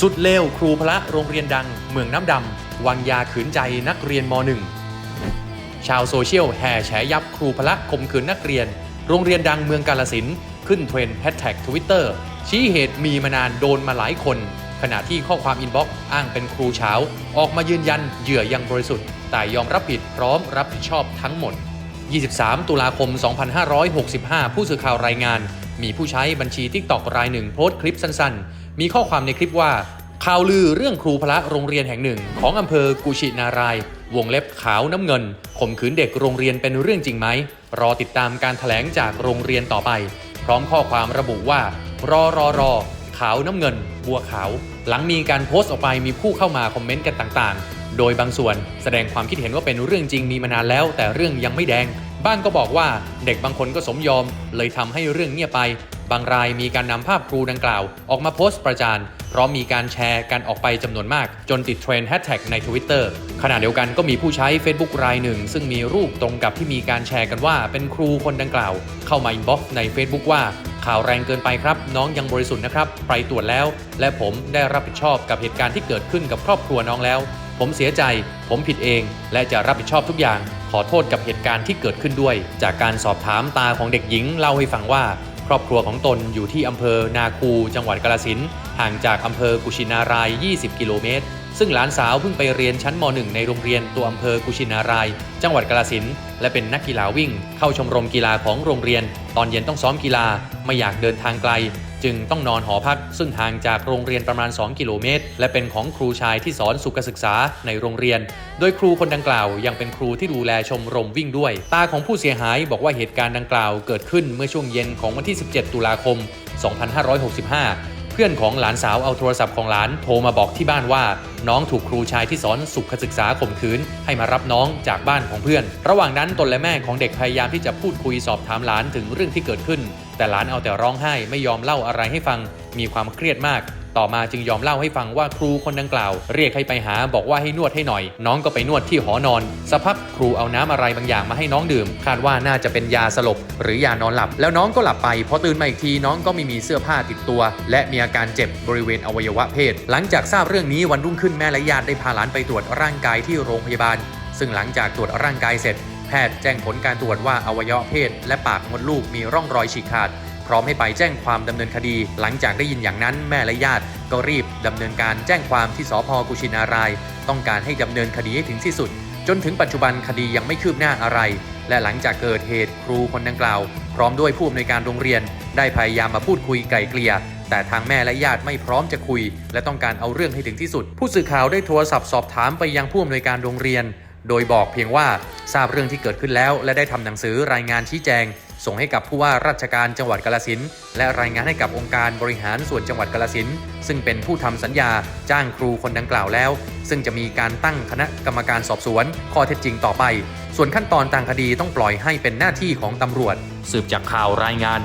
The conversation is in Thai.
สุดเลวครูพระโรงเรียนดัง เมืองน้ำดำวางยาขืนใจนักเรียนม .1 ชาวโซเชียลแห่แฉยับครูพละข่มขืนนักเรียน โรงเรียนดังเมืองกาลสินขึ้นเทรนด์แฮชแท็กทวิตเตอร์ชี้เหตุมีมานานโดนมาหลายคน ขณะที่ข้อความอินบ็อกซ์อ้างเป็นครูเช้า ออกมายืนยันเหยื่อยังบริสุทธิ์ แต่ยอมรับผิดพร้อมรับผิดชอบทั้งหมด 23 ตุลาคม 2565 ผู้สื่อข่าวรายงาน มีผู้ใช้บัญชี TikTok รายหนึ่งโพสต์คลิปสั้นๆ มีข้อความในคลิปว่าข่าวลือเรื่องครูพละโรงเรียนแห่งหนึ่ง ของอำเภอกุชินาราย วงเล็บขาวน้ำเงินข่มขืนเด็กโรงเรียนเป็นเรื่องจริงไหม รอติดตามการถแถลงจากโรงเรียนต่อไป พร้อมข้อความระบุว่า รอรอรอขาวน้ำเงิน บัวขาว หลังมีการโพสต์ออกไปมีผู้เข้ามาคอมเมนต์กันต่างๆ โดยบางส่วนแสดงความคิดเห็นว่าเป็นเรื่องจริงมีมานานแล้ว แต่เรื่องยังไม่แดง บ้างก็บอกว่าเด็กบางคนก็สมยอม เลยทำให้เรื่องเงียบไป บางรายมีการนำภาพครูดังกล่าว ออกมาโพสต์ประจานพร้อมมีการแชร์กันออกไปจำนวนมาก จนติดเทรนด์แฮชแท็กใน Twitter ขณะเดียวกันก็มีผู้ใช้ Facebook รายหนึ่ง ซึ่งมีรูปตรงกับที่มีการแชร์กันว่าเป็นครูคนดังกล่าว เข้ามาอินบ็อกซ์ใน Facebook ว่าข่าวแรงเกินไปครับ น้องยังบริสุทธิ์นะครับ ไปตรวจแล้ว และผมได้รับผิดชอบกับเหตุการณ์ที่เกิดขึ้นกับครอบครัวน้องแล้ว ผมเสียใจ ผมผิดเอง และจะรับผิดชอบทุกอย่าง ขอโทษกับเหตุการณ์ที่เกิดขึ้นด้วย จากการสอบถามตาของเด็กหญิงเล่าให้ฟังว่า ครอบครัวของตนอยู่ที่อำเภอนาคู จังหวัดกาลสินห่างจากอำเภอกุชินาราย 20 กิโลเมตร ซึ่งหลานสาวเพิ่งไปเรียนชั้นม .1 ในโรงเรียนตัวอำเภอกุชินาราย จังหวัดกาฬสินธุ์และเป็นนักกีฬาวิ่ง เข้าชมรมกีฬาของโรงเรียน ตอนเย็นต้องซ้อมกีฬาไม่อยากเดินทางไกล จึงต้องนอนหอพัก ซึ่งห่างจากโรงเรียนประมาณ 2 กิโลเมตร และเป็นของครูชายที่สอนสุขศึกษาในโรงเรียน โดยครูคนดังกล่าวยังเป็นครูที่ดูแลชมรมวิ่งด้วย ตาของผู้เสียหายบอกว่าเหตุการณ์ดังกล่าวเกิดขึ้นเมื่อช่วงเย็นของวันที่ 17 ตุลาคม 2565 พื่อนของหลานสาวเอาโทรศัพท์ของหลานโทรมาบอกที่บ้านว่า น้องถูกครูชายที่สอนสุขศึกษาข่มขืน ให้มารับน้องจากบ้านของเพื่อน ระหว่างนั้นตนและแม่ของเด็กพยายามที่จะพูดคุยสอบถามหลานถึงเรื่องที่เกิดขึ้น แต่หลานเอาแต่ร้องไห้ไม่ยอมเล่าอะไรให้ฟัง มีความเครียดมาก ต่อมาจึงยอมเล่าให้ฟังว่าครูคนดังกล่าว เรียกให้ไปหาบอกว่าให้นวดให้หน่อย น้องก็ไปนวดที่หอนอนสักพักครูเอาน้ำอะไรบางอย่างมาให้น้องดื่ม คาดว่าน่าจะเป็นยาสลบ หรือยานอนหลับ แล้วน้องก็หลับไปพอตื่นมาอีกทีน้องก็ไม่มีเสื้อผ้าติดตัว และมีอาการเจ็บบริเวณอวัยวะเพศ หลังจากทราบเรื่องนี้วันรุ่งขึ้นแม่และญาติได้พาหลานไปตรวจร่างกายที่โรงพยาบาล ซึ่งหลังจากตรวจร่างกายเสร็จ แพทย์แจ้งผลการตรวจว่าอวัยวะเพศ และปากมดลูกมีร่องรอยฉีกขาด พร้อมให้ไปแจ้งความดำเนินคดี หลังจากได้ยินอย่างนั้นแม่และญาติก็รีบดำเนินการแจ้งความที่สพกุชินาราย ต้องการให้ดำเนินคดีให้ถึงที่สุด จนถึงปัจจุบันคดียังไม่คืบหน้าอะไร และหลังจากเกิดเหตุครูคนดังกล่าว พร้อมด้วยผู้อำนวยการโรงเรียน ได้พยายามมาพูดคุยไกล่เกลี่ยแต่ทางแม่และญาติไม่พร้อมจะคุย และต้องการเอาเรื่องให้ถึงที่สุด ผู้สื่อข่าวได้โทรศัพท์สอบถามไปยังผู้อำนวยการโรงเรียน โดยบอกเพียงว่าทราบเรื่องที่เกิดขึ้นแล้ว และได้ทำหนังสือรายงานชี้แจง ส่งให้กับผู้ว่าราชการจังหวัดกาลสินและรายงานให้กับองค์การบริหารส่วนจังหวัดกาลสินซึ่งเป็นผู้ทำสัญญาจ้างครูคนดังกล่าวแล้ว ซึ่งจะมีการตั้งคณะกรรมการสอบสวน ข้อเท็จจริงต่อไป ส่วนขั้นตอนทางคดีต้องปล่อยให้เป็นหน้าที่ของตำรวจ สืบจากข่าวรายงาน